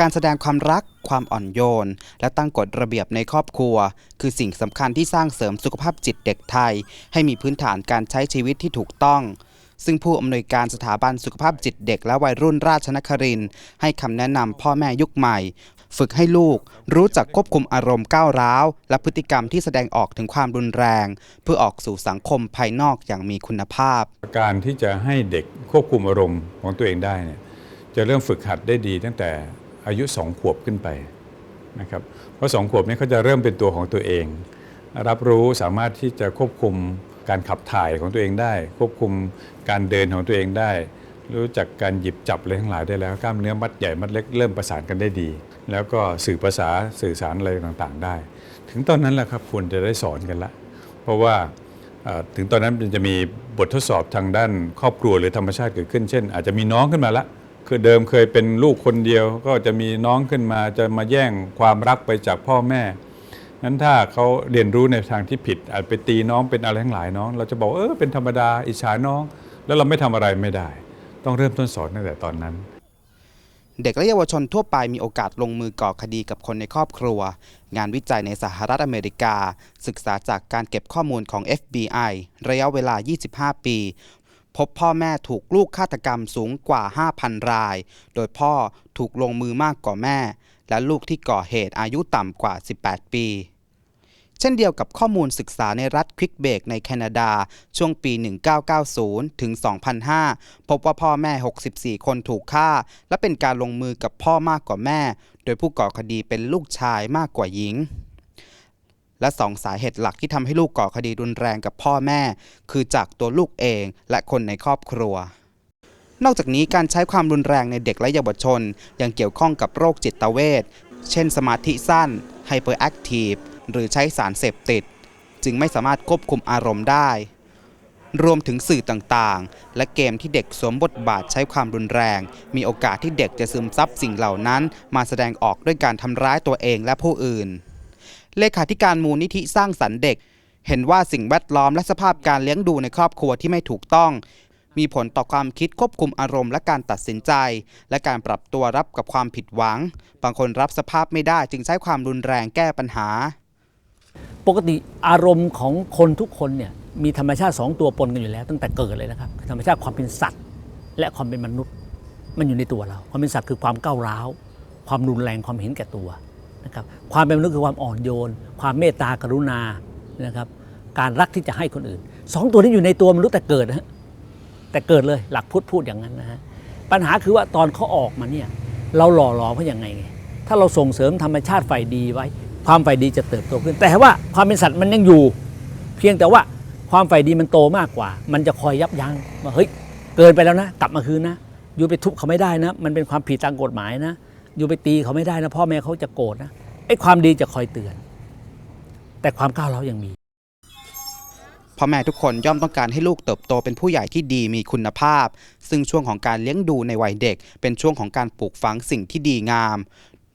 การแสดงความรัก ความอ่อนโยน และตั้งกฎระเบียบในครอบครัว คือสิ่งสำคัญที่สร้างเสริมสุขภาพจิตเด็กไทย ให้มีพื้นฐานการใช้ชีวิตที่ถูกต้อง ซึ่งผู้อำนวยการสถาบันสุขภาพจิตเด็กและวัยรุ่นราชนครินให้คำแนะนำพ่อแม่ยุคใหม่ ฝึกให้ลูก รู้จักควบคุมอารมณ์ก้าวร้าว และพฤติกรรมที่แสดงออกถึงความรุนแรง เพื่อออกสู่สังคมภายนอกอย่างมีคุณภาพ การที่จะให้เด็กควบคุมอารมณ์ของตัวเองได้เนี่ยจะเริ่มฝึกหัดได้ดีตั้งแต่ อายุ 2 ขวบขึ้นไปนะครับเพราะ2ขวบนี้เขาจะเริ่มเป็นตัวของตัวเอง รับรู้สามารถที่จะควบคุมการขับถ่ายของตัวเองได้ ควบคุมการเดินของตัวเองได้ รู้จักการหยิบจับอะไรทั้งหลายได้แล้วกล้ามเนื้อมัดใหญ่มัดเล็กเริ่มประสานกันได้ดี แล้วก็สื่อภาษาสื่อสารอะไรต่างๆ ได้ ถึงตอนนั้นแหละครับควรจะได้สอนกันละ เพราะว่าถึงตอนนั้นจะมีบททดสอบทางด้านครอบครัวหรือธรรมชาติเกิดขึ้น เช่น อาจจะมีน้องขึ้นมาละ คือเดิมเคยเป็นลูกคนเดียว ก็จะมีน้องขึ้นมาจะมาแย่งความรักไปจากพ่อแม่นั้นถ้าเขาเรียนรู้ในทางที่ผิด อาจไปตีน้องเป็นอะไรทั้งหลายน้อง เราจะบอกเออเป็นธรรมดาอิจฉาน้อง แล้วเราไม่ทำอะไรไม่ได้ ต้องเริ่มต้นสอนตั้งแต่ตอนนั้น เด็กและเยาวชนทั่วไปมีโอกาสลงมือก่อคดีกับคนในครอบครัว งานวิจัยในสหรัฐอเมริกา ศึกษาจากการเก็บข้อมูลของ FBI ระยะเวลา 25 ปี พบพ่อแม่ถูกลูกฆาตกรรมสูงกว่า 5,000 ราย โดยพ่อถูกลงมือมากกว่าแม่ และลูกที่ก่อเหตุอายุต่ำกว่า 18 ปีเช่นเดียวกับข้อมูลศึกษาในรัฐควิกเบกในแคนาดา ช่วงปี 1990 ถึง 2005 พบว่าพ่อแม่ 64 คนถูกฆ่า และเป็นการลงมือกับพ่อมากกว่าแม่ โดยผู้ก่อคดีเป็นลูกชายมากกว่าหญิง และสองสาเหตุหลักที่ทำให้ลูกก่อคดีรุนแรงกับพ่อแม่ คือจากตัวลูกเองและคนในครอบครัว นอกจากนี้การใช้ความรุนแรงในเด็กและเยาวชน ยังเกี่ยวข้องกับโรคจิตเวชเช่นสมาธิสั้นไฮเปอร์แอคทีฟหรือใช้สารเสพติด จึงไม่สามารถควบคุมอารมณ์ได้ รวมถึงสื่อต่างๆ และเกมที่เด็กสวมบทบาทใช้ความรุนแรง มีโอกาสที่เด็กจะซึมซับสิ่งเหล่านั้น มาแสดงออกด้วยการทำร้ายตัวเองและผู้อื่น เลขาธิการมูลนิธิสร้างสรรค์เด็ก เห็นว่าสิ่งแวดล้อมและสภาพการเลี้ยงดูในครอบครัวที่ไม่ถูกต้อง มีผลต่อความคิดควบคุมอารมณ์และการตัดสินใจ และการปรับตัวรับกับความผิดหวัง บางคนรับสภาพไม่ได้จึงใช้ความรุนแรงแก้ปัญหา ปกติอารมณ์ของคนทุกคนเนี่ยมีธรรมชาติสองตัวปนกันอยู่แล้ว ตั้งแต่เกิดเลยนะครับธรรมชาติความเป็นสัตว์ และความเป็นมนุษย์ มันอยู่ในตัวเรา ความเป็นสัตว์คือความก้าวร้าว ความรุนแรงความเห็นแก่ตัว นะครับความเป็นมนุษย์คือความอ่อนโยน ความเมตตากรุณานะครับการรักที่จะให้คนอื่นสองตัวนี้อยู่ในตัวมนุษย์แต่เกิดนะฮะแต่เกิดเลยหลักพุทธพูดอย่างนั้นนะฮะปัญหาคือว่าตอนเขาออกมาเนี่ยเราหล่อหลอมเขาอย่างไงไง ถ้าเราส่งเสริมธรรมชาติฝ่ายดีไว้ ความฝ่ายดีจะเติบโตขึ้น แต่ว่าความเป็นสัตว์มันยังอยู่ เพียงแต่ว่าความฝ่ายดีมันโตมากกว่า มันจะคอยยับยั้งว่าเฮ้ยเกินไปแล้วนะ กลับมาคืนนะอยู่ไปทุบเขาไม่ได้นะ มันเป็นความผิดตามกฎหมายนะ อยู่ไปตีเขาไม่ได้นะพ่อแม่เขาจะโกรธนะไอ้ความดีจะคอยเตือน แต่ความก้าวร้าวยังมีพ่อแม่ทุกคนย่อมต้องการให้ลูกเติบโตเป็นผู้ใหญ่ที่ดีมีคุณภาพ ซึ่งช่วงของการเลี้ยงดูในวัยเด็ก เป็นช่วงของการปลูกฝังสิ่งที่ดีงาม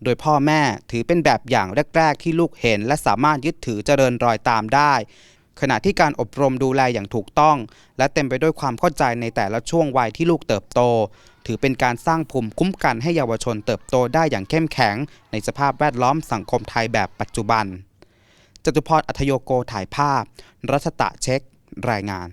โดยพ่อแม่ถือเป็นแบบอย่างแรก ๆ ที่ลูกเห็น และสามารถยึดถือเจริญรอยตามได้ ขณะที่การอบรมดูแลอย่างถูกต้อง และเต็มไปด้วยความเข้าใจในแต่ละช่วงวัยที่ลูกเติบโต ถือเป็นการสร้างภูมิคุ้มกันให้เยาวชนเติบโตได้อย่างเข้มแข็ง ในสภาพแวดล้อมสังคมไทยแบบปัจจุบันจตุพรอัธโยโกถ่ายภาพ รัชตะเช็ค รายงาน